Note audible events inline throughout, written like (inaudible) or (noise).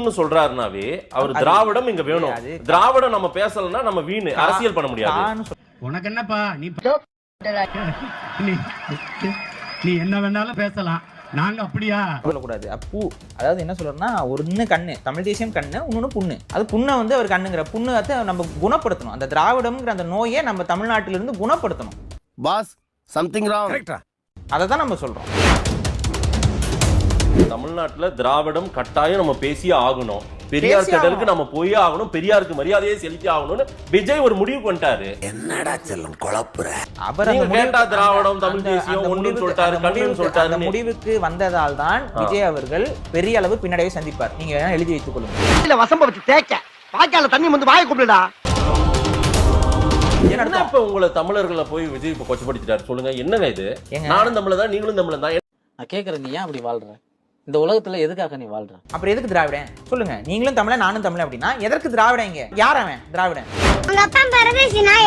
கண்ணுன்னு சொல்றாருனாவே அவர் திராவிடம் இங்க வேணும். அது- திராவிடம் நம்ம பேசலன்னா நம்ம வீணு அரசியல் பண்ண முடியாது. உனக்கு என்னப்பா நீ நீ என்ன வேணாலும் பேசலாம். நாங்க அப்படியா? சொல்லக்கூடாது. அப்பூ அதாவது என்ன சொல்றேன்னா ஒன்னு கண்ணு. தமிழ் தேசியம் கண்ணு இன்னொன்னு புண்ணு. அது புண்ணை வந்து அவர் கண்ணுங்கிற புண்ணத்தை நம்ம குணப்படுத்தணும். அந்த திராவிடம்ங்கிற அந்த நோயை நம்ம தமிழ்நாட்டிலிருந்து குணப்படுத்தணும். பாஸ் சம்திங் ராங் அதை தான் நம்ம சொல்றோம். தமிழ்நாட்டுல திராவிடம் கட்டாயம் நம்ம பேசியே ஆகணும். பெரியார் திடலுக்கு நம்ம போயே ஆகணும் பெரியாருக்கு மரியாதையே செலுத்தி ஆகணும்னு விஜய் ஒரு முடிவுக்கு வந்துட்டாரு அவர் நீங்க அந்த முடிவு- வேண்டா திராவிடம், தமிழ் தேசியம், முடிவுக்கு- சொல்லிட்டாரு, அந்த கண்ணுன்னு முடிவுக்கு- வந்ததால் தான் விஜய் அவர்கள் பெரிய அளவு பின்னடைவை சந்திப்பார். நீங்க எழுதி வைத்துக் கொள்ளுங்க. இல்ல வசம்ப வச்சு தேய்க்க. வாய்க்கால தண்ணி வந்து வாயை கூப்பிடுடா. என்ன? இப்ப உங்களை தமிழர்களை போய் விஜய் இப்ப கொச்சப்படுத்திட்டாரு? சொல்லுங்க என்னங்க இது? நானும் தமிழர் தான் நீங்களும் தமிழர் தான். நான் கேட்குறேன் நீ ஏன் அப்படி வாழ்ற? இந்த உலகத்துல எதுக்காக நீ வாழ்ற? அப்புறம் எதுக்கு திராவிடன்? சொல்லுங்க. நீங்களும் தமிழன் நானும் தமிழன் அப்படின்னா எதற்கு திராவிடன் இங்க? யார் அவன்? திராவிடன். உங்க அப்பா பரதேசி நாய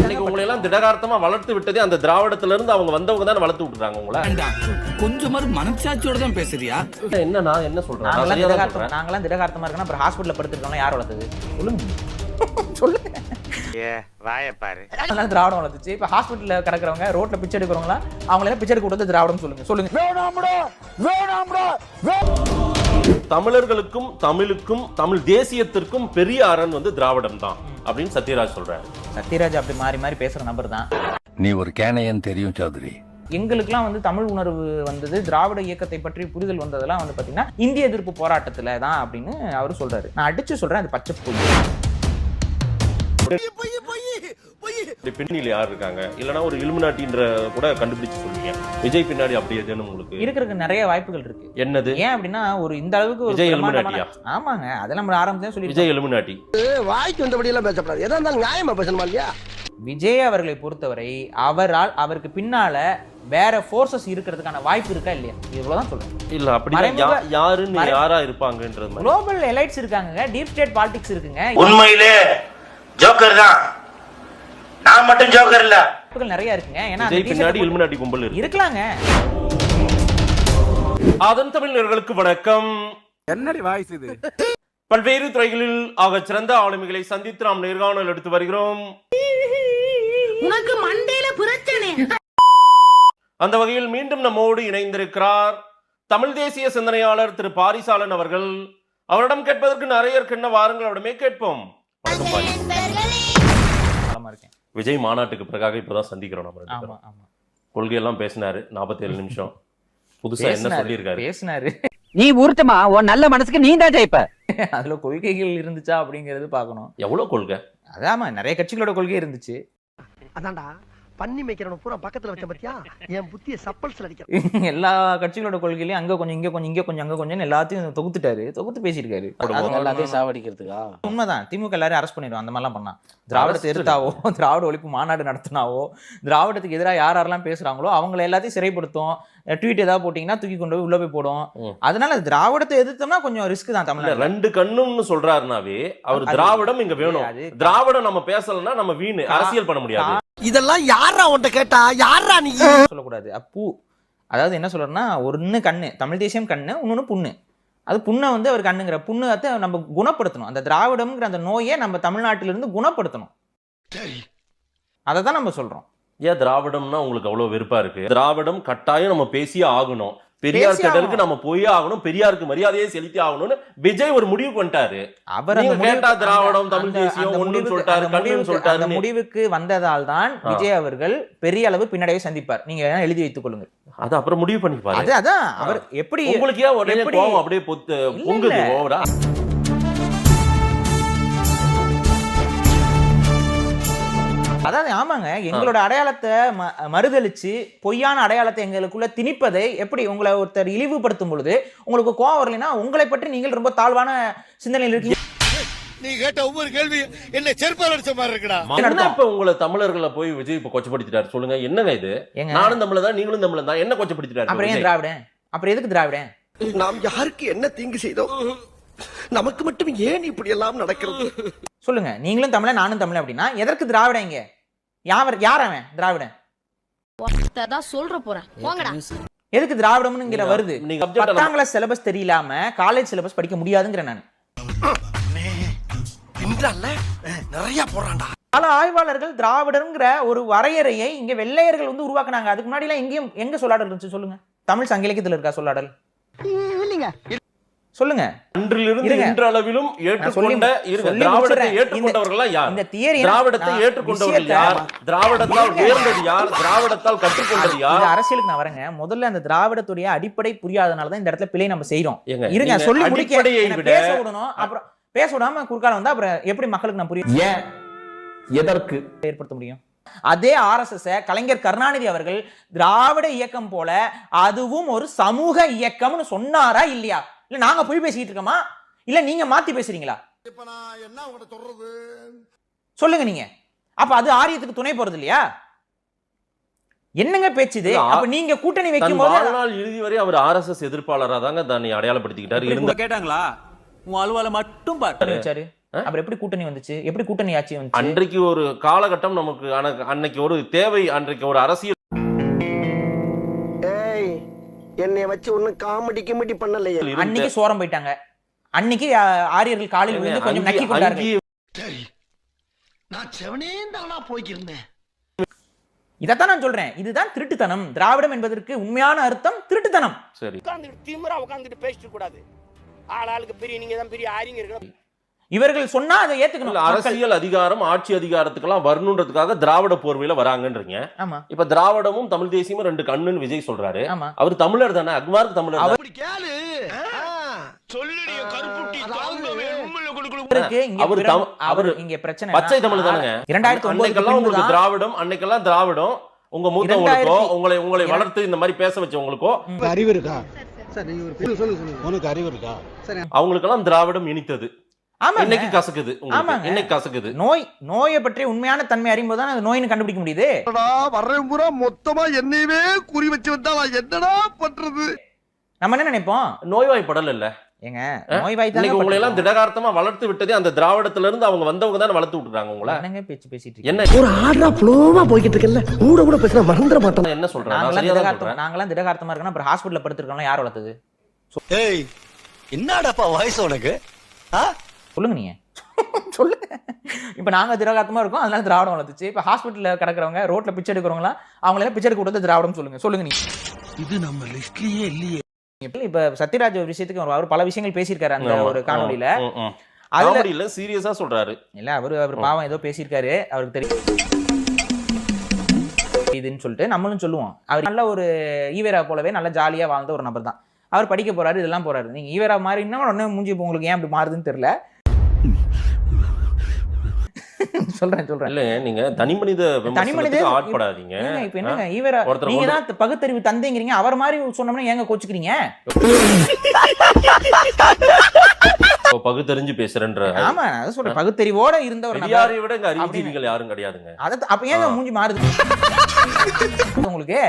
இன்னைக்கு உங்களை எல்லாம் திடகார்த்தமா வளர்த்து விட்டதே அந்த திராவிடத்துல இருந்து அவங்க வந்தவங்க தானே வளர்த்து விட்டுறாங்க உங்களை? கொஞ்சமாவது மனசாட்சியோட தான் பேசுறியா? என்ன நான் என்ன சொல்றேன்? நாங்களாம் திடகார்த்தம் சொல்றேன். நாங்களாம் திடகார்த்தமா இருக்கணும் அப்புறம் ஹாஸ்பிட்டல்ல படுத்துருக்கோம் யார் வளர்த்தது சொல்லுங்க. (laughs) சொல்லுங்க அதெல்லாம் திராவிடம் வளர்த்துச்சு. இப்ப ஹாஸ்பிட்டல்ல கிடக்குறவங்க ரோட்ல பிச்சை எடுக்கிறவங்களா அவங்கள எல்லாம் பிச்சை எடுக்க கொடுத்து திராவிடம் சொல்லுங்க. சொல்லுங்க. தமிழர்களுக்கும் தமிழுக்கும் தமிழ் தேசியத்திற்கும் பெரிய அரண் வந்து திராவிடம் தான் அப்படின்னு சத்யராஜ் சொல்றாரு. சத்யராஜ் அப்படி மாறி மாறி பேசுற நபர் தான். நீ ஒரு கேனையன் தெரியும் சௌத்ரி. எங்களுக்கெல்லாம் வந்து தமிழ் உணர்வு வந்தது திராவிட இயக்கத்தை பற்றி புரிதல் வந்ததெல்லாம் வந்து பாத்தீங்கன்னா இந்திய எதிர்ப்பு போராட்டத்துல தான் அப்படின்னு அவர் சொல்றாரு. நான் அடிச்சு சொல்றேன் அது பச்சை இப்படி பின்னணியில யார் இருக்காங்க? இல்லனா ஒரு இலுமினாட்டின்ற கூட கண்டுபிடிச்சு சொல்லுவீங்க விஜய் பின்னாடி அப்படி எதுன்னு உங்களுக்கு? இருக்கிறதுக்கு நிறைய வாய்ப்புகள் இருக்கு. என்னது? ஏன் அப்படின்னா ஒரு இந்த அளவுக்கு ஒரு விஜய் பிரமாண்டமான- எலுமினாட்டியா? ஆமாங்க. அதெல்லாம் நம்ம ஆரம்பத்துல சொல்லி விஜய் எலுமினாட்டி வாய்க்கு வந்தபடி எல்லாம் பேசப்படாது. எதா இருந்தாலும் நியாயமா பேசணுமா இல்லையா? விஜய் அவர்களை பொறுத்தவரை அவரால் அவருக்கு பின்னால வேற ஃபோர்ஸஸ் இருக்கிறதுக்கான வாய்ப்பு இருக்கா இல்லையா? இவ்வளவுதான் சொல்றேன். இல்ல அப்படி யாருன்னு யாரா இருப்பாங்கன்றது மாதிரி. குளோபல் எலைட்ஸ் இருக்காங்க டீப் ஸ்டேட் பாலிடிக்ஸ் இருக்குங்க. உண்மையிலே ஜோக்கர் தான். நான் மட்டும் ஜோக்கர் இல்ல. நிறைய இருக்குங்க. ஏன்னா பின்னாடி இலுமினாட்டி கும்பல் இருக்கு. இருக்கலாங்க. அதன் தமிழர்களுக்கு வணக்கம். என்னடி வாய்ஸ் இது? பல்வேறு துறைகளில் ஆகச் சிறந்த ஆளுமைகளை சந்தித்து நாம் நேர்காணல் எடுத்து வருகிறோம். உனக்கு மண்டையில பிரச்சனை அந்த வகையில் மீண்டும் நம்மோடு இணைந்திருக்கிறார் தமிழ் தேசிய சிந்தனையாளர் திரு பாரிசாலன் அவர்கள். அவரிடம் கேட்பதற்கு நிறைய இருக்கின்ற வாருங்கள் அவரிடமே கேட்போம். வணக்கம் பாரி. விஜய் மாநாட்டுக்கு பிறகாக இப்பதான் சந்திக்கிறோம் நம்ம கொள்கையெல்லாம் பேசினாரு 47 நிமிஷம். புதுசா என்ன சொல்லியிருக்காரு? பேசினாரு. நீ உருட்டுமா? உன் நல்ல மனசுக்கு நீ தான் ஜெயிப்ப. அதுல கொள்கைகள் இருந்துச்சா அப்படிங்கிறது பார்க்கணும். எவ்வளவு கொள்கை? அதாமா நிறைய கட்சிகளோட கொள்கை இருந்துச்சு. அதான்டா. பண்ணி மேய்க்கிறவன பூரா பக்கத்துல வச்ச பத்தியா? என் புத்திய சப்பல்ஸ்ல அடிக்கிறேன். (laughs) எல்லா கட்சிகளோட கொள்கையிலையும் அங்க கொஞ்சம் இங்க கொஞ்சம் இங்க கொஞ்சம் அங்க கொஞ்சம் எல்லாத்தையும் தொகுத்துட்டாரு. தொகுத்து பேசியிருக்காரு. எல்லாத்தையும் சாவடிக்கிறதுக்கா? உண்மைதான். திமுக எல்லாரும் அரெஸ்ட் பண்ணிடுவோம் அந்த மாதிரிலாம் பண்ணா திராவிடத்தை எதிர்த்தாவோ (laughs) திராவிட ஒழிப்பு மாநாடு நடத்தினாவோ திராவிடத்துக்கு எதிராக யார் யாரெல்லாம் பேசுறாங்களோ அவங்கள எல்லாத்தையும் சிறைப்படுத்தும். ட்வீட் ஏதாவது போட்டீங்கன்னா தூக்கி கொண்டு போய் உள்ள போய் போடும். அதனால திராவிடத்தை எதிர்த்தோம்னா கொஞ்சம் ரிஸ்க் தான் தமிழ்நாடு ரெண்டு கண்ணுன்னு சொல்றாருனாவே அவர் திராவிடம் இங்க வேணும். திராவிடம் நம்ம பேசலன்னா நம்ம வீணு. அரசியல் பண்ண முடியாது. இதெல்லாம் யாரா உன்ட்ட கேட்டா? யாரா நீ? சொல்லக்கூடாது. அப்பூ அதாவது என்ன சொல்றேன்னா ஒன்னு கண்ணு தமிழ் தேசியம் கண்ணு இன்னொன்னு புண்ணு. அது புண்ணை வந்து அவர் கண்ணுங்கிற புண்ணத்தை நம்ம குணப்படுத்தணும். அந்த திராவிடம்ங்கிற அந்த நோயை நம்ம தமிழ்நாட்டிலிருந்து குணப்படுத்தணும். அதை தான் நம்ம சொல்றோம். ஏன் திராவிடம்னா உங்களுக்கு அவ்வளவு வெறுப்பா இருக்கு? திராவிடம் கட்டாயம் நம்ம பேசியே ஆகணும். பெரியார் ஆகணும். நம்ம போயே ஆகணும் பெரியாருக்கு மரியாதையே செலுத்தி ஆகணும்னு விஜய் ஒரு முடிவுக்கு வந்துட்டாரு அவர் முடிவு- வேண்டா திராவிடம், தமிழ் தேசியம், அந்த ஒண்ணுன்னு முடிவுக்கு- சொல்லிட்டாரு, அந்த முடிவுக்கு- வந்ததால் தான். விஜய் அவர்கள் பெரிய அளவு பின்னடைவை சந்திப்பார். நீங்க எழுதி வைத்துக் கொள்ளுங்கள். அது அப்புறம் முடிவு பண்ணி பாரு அது அதான். அவர் எப்படி உங்களுக்கு ஏன் உடனே கோவம் அப்படியே பொத்து பொங்குது. ஓவரா? அதாவது ஆமாங்க எங்களோட அடையாளத்தை ம- மறுதலிச்சு பொய்யான அடையாளத்தை எங்களுக்குள்ள திணிப்பதை எப்படி உங்களை ஒருத்தர் இழிவுபடுத்தும் பொழுது உங்களுக்கு கோவம் வரலைன்னா உங்களை பற்றி நீங்கள் ரொம்ப தாழ்வான சிந்தனையில் இருக்கீங்க. நீ கேட்ட ஒவ்வொரு கேள்வி என்ன செருப்பால் அடிச்ச மாதிரி இருக்குடா. என்ன இப்ப உங்களை தமிழர்களை போய் விஜய் இப்ப கொச்சப்படுத்திட்டாரு. சொல்லுங்க என்னங்க இது? நானும் தமிழர் தான் நீங்களும் தமிழர் தான் என்ன கொச்சப்படுத்திட்டாரு அப்புறம் ஏன்? திராவிடன்? அப்புறம் எதுக்கு திராவிடன்? நாம் யாருக்கு என்ன தீங்கு செய்தோம்? நமக்கு மட்டும் ஏன் இப்படி எல்லாம் நடக்கிறது? சொல்லுங்க நீங்களும் தமிழன் நானும் தமிழன் அப்படின்னா எதற்கு திராவிடன் இங்க? யாவர் யார் அவன்? திராவிடன். தான் சொல்ற போறேன். போங்கடா. எதுக்கு திராவிடம்ங்கிற வருது? பத்தாம் கிளாஸ் சிலபஸ் தெரியலாம காலேஜ் சிலபஸ் படிக்க முடியாதுங்கிற நான். நிறைய போறான்டா பல ஆய்வாளர்கள் திராவிடர்ங்கிற ஒரு வரையறையை இங்க வெள்ளையர்கள் வந்து உருவாக்குனாங்க. அதுக்கு முன்னாடி எல்லாம் எங்கேயும் எங்க சொல்லாடல் இருந்துச்சு சொல்லுங்க. தமிழ் சங்க இலக்கியத்துல இருக்கா சொல்லாடல்? இல்லைங்க. சொல்லுங்க. அன்றிலிருந்து இருங்க. இன்றளவிலும் ஏற்றுக்கொண்ட திராவிடத்தை. ஏற்றுக்கொண்டவர்கள் யார்? இந்த theory- திராவிடத்தை ஏற்றுக்கொண்டவர்கள் யார்? திராவிடத்தால் உயர்ந்தது யார்? திராவிடத்தால் கற்றுக்கொண்டது இந்த யார்? அரசியலுக்கு நான் வரேங்க. முதல்ல அந்த திராவிடத்துடைய அடிப்படை புரியாதனால தான் இந்த இடத்துல பிழை நம்ம செய்றோம். ஏங்க, இருங்க சொல்லி முடிக்க. பேச விடணும் அப்புறம் பேச விடாம குறுக்கால வந்தா அப்புறம் எப்படி மக்களுக்கு நான் புரிய ஏன்? எதற்கு? ஏற்படுத்த முடியும்? அதே ஆர்எஸ்எஸ் கலைஞர் கருணாநிதி அவர்கள் திராவிட இயக்கம் போல அதுவும் ஒரு சமூக இயக்கம்னு சொன்னாரா இல்லையா? இல்ல நாங்க போய் பேசிட்டு இருக்கோமா? இல்ல நீங்க மாத்தி பேசுறீங்களா? இப்ப நான் என்ன உங்கள்கிட்ட சொல்றது? சொல்லுங்க நீங்க. அப்ப அது ஆரியத்துக்கு துணை போறது இல்லையா என்னங்க பேச்சு இது இல்ல, ஆ- அப்ப நீங்க கூட்டணி வைக்கும் போது வாழ்நாள் இறுதி வரை அவர் ஆர்எஸ்எஸ் எதிர்ப்பாளரா தாங்க தன்னை அடையாளப்படுத்திக்கிட்டார். இருந்த கேட்டாங்களா? உன் அலுவலை மட்டும் பாரு. கூட்டணி வச்சாரு அப்புறம் எப்படி கூட்டணி வந்துச்சு? எப்படி கூட்டணி ஆட்சி வந்துச்சு? அன்றைக்கு ஒரு காலகட்டம் நமக்கு அன- அன்னைக்கு ஒரு தேவை அன்றைக்கு ஒரு அரசியல் என்னைய வச்சு ஒண்ணும் காமெடி கிமெடி பண்ணலையே. அன்னைக்கு சோரம் போயிட்டாங்க. அன்னைக்கு ஆரியர்கள் காலில் விழுந்து கொஞ்சம் நக்கி கொண்டார்கள். சரி நான் செவனே தானா போய்க்கிருந்தேன். இதைத்தான் நான் சொல்றேன். இதுதான் திருட்டுத்தனம். திராவிடம் என்பதற்கு உண்மையான அர்த்தம் திருட்டுத்தனம். சரி. உட்காந்துட்டு திமிரா உட்காந்துட்டு பேசிட்டு கூடாது. ஆள் ஆளுக்கு பெரிய நீங்க தான் பெரிய அறிஞர்கள் இவர்கள் சொன்னா அதை ஏத்துக்கணும் அரசியல் அதிகாரம் ஆட்சி அதிகாரத்துக்கெல்லாம் வரணுன்றதுக்காக திராவிட போர்வையில வராங்கன்றீங்க இப்ப திராவிடமும் தமிழ் தேசியமும் ரெண்டு கண்ணுன்னு விஜய் சொல்றாரு அவர் தமிழர் தானே அக்மார்க்கு தமிழர் திராவிடம் அன்னைக்கெல்லாம் திராவிடம் உங்க மூத்தவங்களுக்கோ உங்களை உங்களை வளர்த்து இந்த மாதிரி பேச வச்சவங்களுக்கோ அறிவு இருக்கா அவங்களுக்கெல்லாம் திராவிடம் இனித்தது ஆமா இன்னைக்கு கசக்குது உங்களுக்கு? ஆமாங்க. இன்னைக்கு கசக்குது? நோய் நோயை பற்றி உண்மையான தன்மை அறியும் போது தான் அது நோயின்னு கண்டுபிடிக்க முடியுது. வர்றேன் பூரா மொத்தமா என்னையவே குறி வச்சு வந்தா என்னடா பண்றது? நம்ம என்ன நினைப்போம்? நோய்வாய்ப்படல் இல்ல ஏங்க நோய்வாய் இன்னைக்கு உங்களை எல்லாம் திடகார்த்தமா வளர்த்து விட்டதே அந்த திராவிடத்துல இருந்து அவங்க வந்தவங்க தானே வளர்த்து விட்டுறாங்க உங்களை? என்னங்க பேச்சு பேசிட்டு இருக்கீங்க? என்ன? ஒரு ஆர்டரா ஃப்ளோவா போய்கிட்டு இருக்கல கூட கூட பேசினா மறந்துட மாட்டேன் என்ன சொல்றேன்? நான் நாங்களாம் சரியா தான் திடகார்த்தமா நாங்களாம் திடகார்த்தமா இருக்கணும் அப்புறம் ஹாஸ்பிட்டல்ல படுத்திருக்கோம் யார் வளர்த்தது? ஏய் என்னடாப்பா வயசு உனக்கு? சொல்லுங்க நீங்க. (laughs) சொல்லுங்க இப்ப நாங்க திரகாத்தமா இருக்கோம் அதனால திராவிடம் வளர்த்துச்சு. இப்ப ஹாஸ்பிட்டல்ல கிடக்குறவங்க ரோட்ல பிச்சை எடுக்கிறவங்க அவங்க எல்லாம் பிச்சை எடுக்க கொடுத்து திராவிடம் சொல்லுங்க. சொல்லுங்க நீங்க. இது நம்ம லிஸ்ட்லயே இல்லையே. இப்ப சத்யராஜ் ஒரு விஷயத்துக்கு அவர் பல விஷயங்கள் பேசியிருக்காரு அந்த. ஒரு காணொலியில. அதுல இல்ல சீரியஸா சொல்றாரு. இல்ல அவரு அவர் பாவம் ஏதோ பேசியிருக்காரு. அவருக்கு தெரியும் இதுன்னு சொல்லிட்டு நம்மளும் சொல்லுவோம். அவர் நல்ல ஒரு ஈவேரா போலவே நல்ல ஜாலியா வாழ்ந்த ஒரு நபர் தான் அவர் படிக்க போறாரு இதெல்லாம் போறாரு. நீங்க ஈவேரா மாதிரி இன்னும் உடனே மூஞ்சி இப்ப உங்களுக்கு ஏன் அப்படி மாறுதுன்னு தெரியல. (laughs) சொல்றேன் சொல்றேன். இல்ல நீங்க தனி மனித தனி மனித ஆட்படாதீங்க. இப்ப என்னங்க ஈவேரா நீங்க தான் பகுத்தறிவு தந்தைங்கிறீங்க அவர் மாதிரி சொன்னோம்னா ஏங்க கோச்சுக்கிறீங்க? பகுத்தறிஞ்சு பேசுறேன்ற ஆமா அதான் சொல்றேன் பகுத்தறிவோட இருந்த ஒரு நபர் பெரியாரை விட. அறிவுஜீவிகள் யாரும் கிடையாதுங்க. அத அப்ப ஏங்க மூஞ்சி மாறுது? உங்களுக்கு?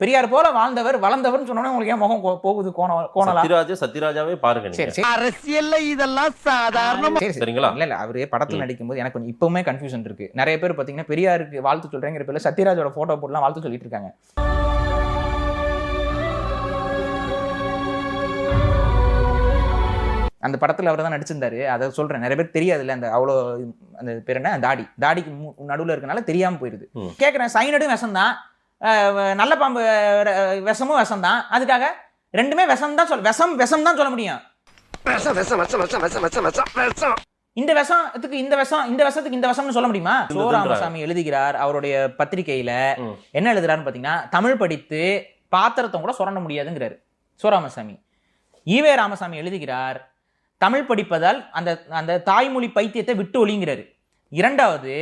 பெரியார் போல வாழ்ந்தவர் வளர்ந்தவர்னு சொன்னோன்னே உங்களுக்கு ஏன் முகம் போகுது கோண கோணலா? சத்யராஜ சத்யராஜாவே பாருங்க சரி நீங்க. சரி அரசியல்ல இதெல்லாம் சாதாரணமா சரி, சரி. சரிங்களா? இல்ல இல்ல அவரு படத்துல நடிக்கும் போது எனக்கு கொஞ்சம் இப்பவுமே கன்ஃபியூஷன் இருக்கு. நிறைய பேர் பாத்தீங்கன்னா பெரியாருக்கு வாழ்த்து சொல்றேங்கிற பேர்ல சத்யராஜோட போட்டோ போட்டுலாம் வாழ்த்து சொல்லிட்டு இருக்காங்க. அந்த படத்துல அவர் தான் நடிச்சிருந்தாரு. அதை சொல்றேன். நிறைய பேர் தெரியாதுல்ல அந்த அவ்வளோ அந்த பேர் என்ன? தாடி. தாடிக்கு நடுவுல இருக்கனால தெரியாம போயிருது. ம். கேக்குறேன் சைனடும் விஷம் தான் நல்ல பாம்பு விஷமும் விஷம் தான் அதுக்காக ரெண்டுமே விஷம் தான் சொல்ல விஷம் விஷம் தான் சொல்ல முடியும். இந்த விஷத்துக்கு இந்த விஷம் இந்த விஷத்துக்கு இந்த விஷம்னு சொல்ல முடியுமா? சோ ராமசாமி எழுதுகிறார் அவருடைய பத்திரிகையில. என்ன எழுதுறாருன்னு பாத்தீங்கன்னா தமிழ் படித்து பாத்திரத்தை கூட சுரண்ட முடியாதுங்கிறாரு. சோராமசாமி ஈவே ராமசாமி எழுதுகிறார் தமிழ் படிப்பதால் அந்த அந்த தாய்மொழி பைத்தியத்தை விட்டு ஒழிங்கிறாரு இரண்டாவது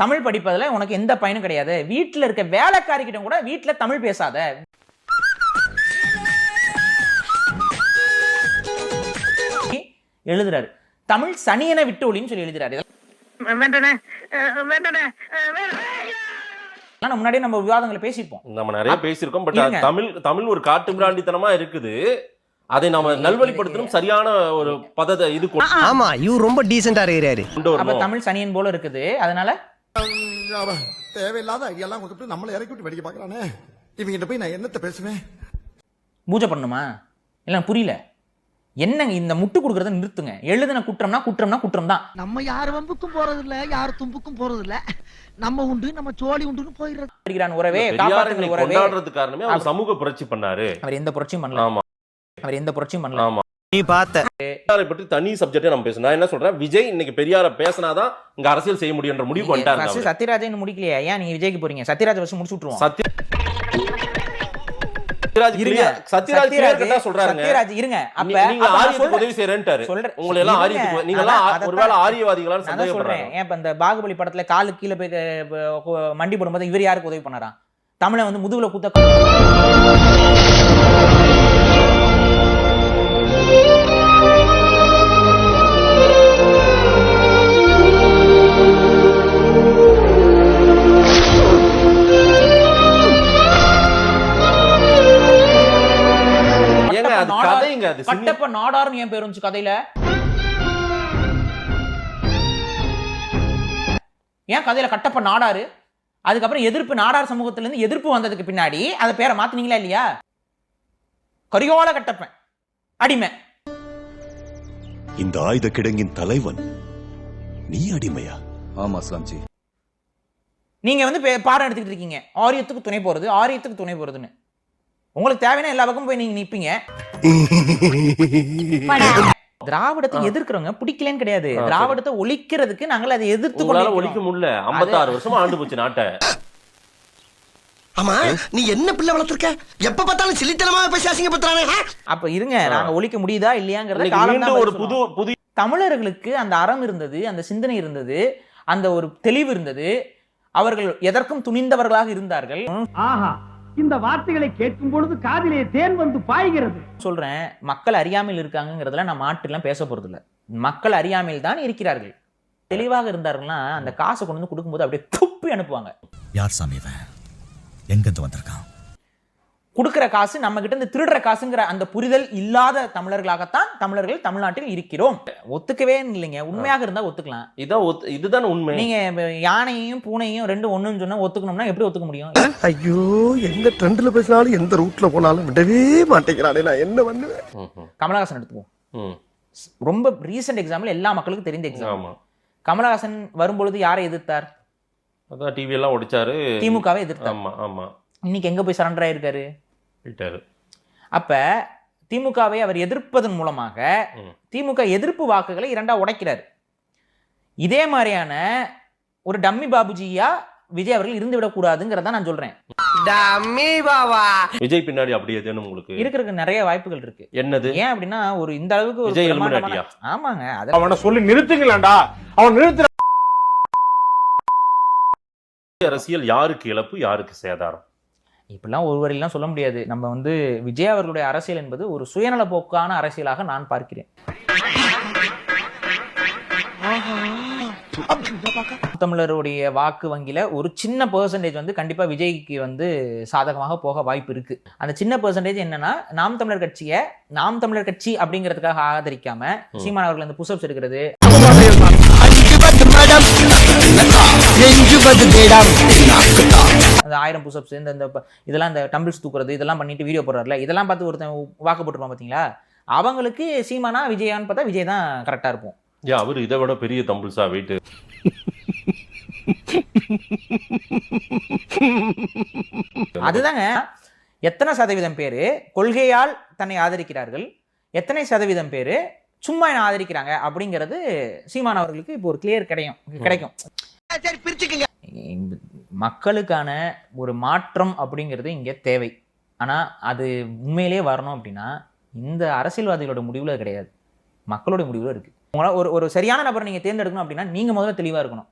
தமிழ் படிப்பதில் உனக்கு எந்த பயனும் கிடையாது. வீட்டில் இருக்க வேலைக்காரிக்கிட்ட கூட வீட்டில் தமிழ் பேசாத. எழுதுறாரு. தமிழ் சனியனை விட்டு ஒளின்னு சொல்லி எழுதுறாரு. முன்னாடியே நம்ம விவாதங்களை பேசியிருப்போம் நம்ம நிறைய பேசியிருக்கோம் பட். தமிழ் தமிழ் ஒரு காட்டு பிராண்டித்தனமா இருக்குது. அதை நாம நல்வழிப்படுத்தணும் சரியான ஒரு பதத்தை இது ஆமா இவர் ரொம்ப டீசெண்டா இருக்கிறாரு. அப்ப தமிழ் சனியன் போல இருக்குது. அதனால தேவையில்லாத ஐடியாலாம் கொடுத்துட்டு நம்மளை இறக்கி விட்டு வெடிக்க பாக்குறானே இவங்கிட்ட போய் நான் என்னத்த பேசுவேன்? பூஜை பண்ணணுமா? இல்லை புரியல. என்னங்க இந்த முட்டு கொடுக்கறத நிறுத்துங்க. எழுதின குற்றம்னா குற்றம்னா குற்றம் தான் நம்ம யார் வம்புக்கும் போறது இல்ல யார் தும்புக்கும் போறது இல்ல நம்ம உண்டு நம்ம சோழி உண்டுன்னு போயிடுறது. உறவே உறவே. கொண்டாடுறதுக்கு காரணமே அவர் சமூக புரட்சி பண்ணாரு. அவர் எந்த புரட்சியும் பண்ணல. ஆமா. அவர் எந்த புரட்சியும் பண்ணல. ஆமா. நீ பார்த்த. பெரியாரை பற்றி தனி சப்ஜெக்டே நம்ம பேசணும். நான் என்ன சொல்றேன்? விஜய் இன்னைக்கு பெரியார பேசினாதான் இங்க அரசியல் செய்ய முடியுன்ற முடிவு பண்ணிட்டாரு சத்யராஜன் முடிக்கலையா? ஏன் நீங்க விஜய்க்கு போறீங்க? சத்யராஜ் வச்சு முடிச்சு விட்டுருவோம். சத்ய பாகுபலி படத்துல காலு கீழே போய் மண்டி போடும்போது இவர் யாருக்கு உதவி பண்ணாராம் தமிழை வந்து முதுகுல குத்த அது நாடார்- கதைங்க அது சினி- கட்டப்ப நாடார்னு ஏன் பேர் வந்துச்சு கதையில. ஏன் கதையில கட்டப்ப நாடாரு? அதுக்கப்புறம் எதிர்ப்பு நாடார் சமூகத்துல இருந்து எதிர்ப்பு வந்ததுக்கு பின்னாடி அதை பேரை மாத்துனீங்களா இல்லையா? கரியோல கட்டப்பன் அடிமை. இந்த ஆயுத கிடங்கின் தலைவன் நீ அடிமையா? ஆமா சாம்ஜி நீங்க வந்து பாடம் எடுத்துக்கிட்டு இருக்கீங்க. ஆரியத்துக்கு துணை போறது ஆரியத்துக்கு துணை போறதுன்னு. உங்களுக்கு தேவையான எல்லா பக்கமும் போய் நீங்க நிப்பீங்க. திராவிடத்தை எதிர்க்கிறவங்க பிடிக்கலன்னு கிடையாது. திராவிடத்தை ஒழிக்கிறதுக்கு நாங்கள் அதை எதிர்த்து. ஒழிக்க முடியல. 56 வருஷமா ஆண்டு போச்சு நாட்டை. ஆமா நீ என்ன பிள்ளை வளர்த்திருக்க? எப்ப பார்த்தாலும் சில்லித்தனமா பேசி அசிங்கப்படுத்துறானே? அப்ப இருங்க நாங்க ஒழிக்க முடியுதா இல்லையாங்கிறத ஒரு புது புது தமிழர்களுக்கு அந்த அறம் இருந்தது அந்த சிந்தனை இருந்தது அந்த ஒரு தெளிவு இருந்தது. அவர்கள் எதற்கும் துணிந்தவர்களாக இருந்தார்கள். ஆஹா. இந்த வார்த்தைகளை கேட்கும் பொழுது காதிலே தேன் வந்து பாய்கிறது. சொல்றேன் மக்கள் அறியாமையில் இருக்காங்கிறதுல நான் மாற்றெல்லாம் பேச போறது இல்ல மக்கள் அறியாமையில் தான் இருக்கிறார்கள். தெளிவாக இருந்தார்கள்னா அந்த காசை கொண்டு வந்து கொடுக்கும்போது அப்படியே துப்பி அனுப்புவாங்க. யார் சாமி இவன்? எங்கிருந்து வந்திருக்கான்? கொடுக்கிற காசு நம்ம கிட்ட இருந்து திருடுற காசுங்கிற அந்த புரிதல் இல்லாத தமிழர்களாகத்தான் தமிழர்கள் தமிழ்நாட்டில் இருக்கிறோம். ஒத்துக்கவே இல்லைங்க. உண்மையாக இருந்தா ஒத்துக்கலாம். இதான் ஒத்து- இதுதான் உண்மை. நீங்க இப்ப யானையையும் பூனையும் ரெண்டும் ஒண்ணுன்னு சொன்னா ஒத்துக்கணும்னா எப்படி ஒத்துக்க முடியும்? ஐயோ எந்த ட்ரெண்ட்ல பேசினாலும் எந்த ரூட்ல போனாலும் விடவே மாட்டேங்கிறானே நான் என்ன பண்ணுவேன்? கமலஹாசன் எடுத்துக்குவோம். ம். ரொம்ப ரீசெண்ட் எக்ஸாம்பிள் எல்லா மக்களுக்கும் தெரிந்த எக்ஸாம் ஆமா. கமலஹாசன் வரும்பொழுது யாரை எதிர்த்தார்? அதான் டிவி எல்லாம் ஒடிச்சாரு திமுகவை எதிர்த்தார். ஆமா ஆமா. இன்னைக்கு எங்க போய் சரண்டர் ஆயிருக்காரு? விட்டாரு. அப்ப திமுகவை அவர் எதிர்ப்பதன் மூலமாக. திமுக எதிர்ப்பு வாக்குகளை இரண்டா உடைக்கிறார். இதே மாதிரியான ஒரு டம்மி பாபுஜியா விஜய் அவர்கள் இருந்து விடக்கூடாதுங்கிறத நான் சொல்றேன். விஜய் பின்னாடி அப்படி எதுன்னு உங்களுக்கு இருக்கிறதுக்கு நிறைய வாய்ப்புகள் இருக்கு. என்னது? ஏன் அப்படின்னா ஒரு இந்த அளவுக்கு ஒரு? ஆமாங்க அது அவனை சொல்லி நிறுத்துங்களேன்டா அவன் நிறுத்து அரசியல் யாருக்கு இழப்பு யாருக்கு சேதாரம்? இப்படிலாம் ஒருவரிலாம் சொல்ல முடியாது. நம்ம வந்து விஜய் அவர்களுடைய அரசியல் என்பது ஒரு சுயநல போக்கான அரசியலாக நான் பார்க்கிறேன். தமிழருடைய வாக்கு வங்கியில ஒரு சின்ன பெர்சன்டேஜ் வந்து கண்டிப்பா விஜய்க்கு வந்து சாதகமாக போக வாய்ப்பு இருக்கு. அந்த சின்ன பெர்சன்டேஜ் என்னன்னா நாம் தமிழர் கட்சியை நாம் தமிழர் கட்சி அப்படிங்கிறதுக்காக ஆதரிக்காம சீமான் அவர்கள் அந்த புஷப்ஸ் எடுக்கிறது. அந்த ஆயிரம் புஷப்ஸ் இந்த இந்த இதெல்லாம் இந்த டம்பிள்ஸ் தூக்குறது இதெல்லாம் பண்ணிட்டு வீடியோ போடுறாருல இதெல்லாம் பார்த்து ஒருத்தன் வாக்கு போட்டுருப்பான் பாத்தீங்களா? அவங்களுக்கு சீமானா விஜயான்னு பார்த்தா விஜய் தான் கரெக்டா இருப்போம். ஏன் அவரு இதை விட பெரிய தம்பிள்ஸா வெயிட் அதுதாங்க. எத்தனை சதவீதம் பேர் கொள்கையால் தன்னை ஆதரிக்கிறார்கள்? எத்தனை சதவீதம் பேர் சும்மா என்ன ஆதரிக்கிறாங்க அப்படிங்கிறது சீமான் அவர்களுக்கு இப்போ ஒரு கிளியர் கிடைக்கும் கிடைக்கும். சரி பிரிச்சுக்கங்க மக்களுக்கான ஒரு மாற்றம் அப்படிங்கிறது இங்கே தேவை. ஆனால் அது உண்மையிலேயே வரணும் அப்படின்னா இந்த அரசியல்வாதிகளோட முடிவில் கிடையாது. மக்களோட முடிவில் இருக்கு. உங்களால ஒரு ஒரு சரியான நபரை நீங்கள் தேர்ந்தெடுக்கணும் அப்படின்னா நீங்கள் முதல்ல தெளிவாக இருக்கணும்.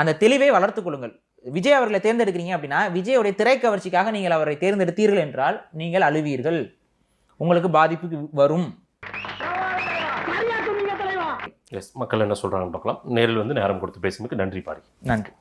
அந்த தெளிவை வளர்த்துக் கொள்ளுங்கள். விஜய் அவர்களை தேர்ந்தெடுக்கிறீங்க அப்படின்னா விஜயோடைய திரைக்கவர்ச்சிக்காக நீங்கள் அவரை தேர்ந்தெடுத்தீர்கள் என்றால் நீங்கள் அழுவீர்கள். உங்களுக்கு பாதிப்பு வரும். எஸ் மக்கள் என்ன சொல்றாங்கன்னு பார்க்கலாம். நேரில் வந்து நேரம் கொடுத்து பேசுனதுக்கு நன்றி பாரி நன்றி.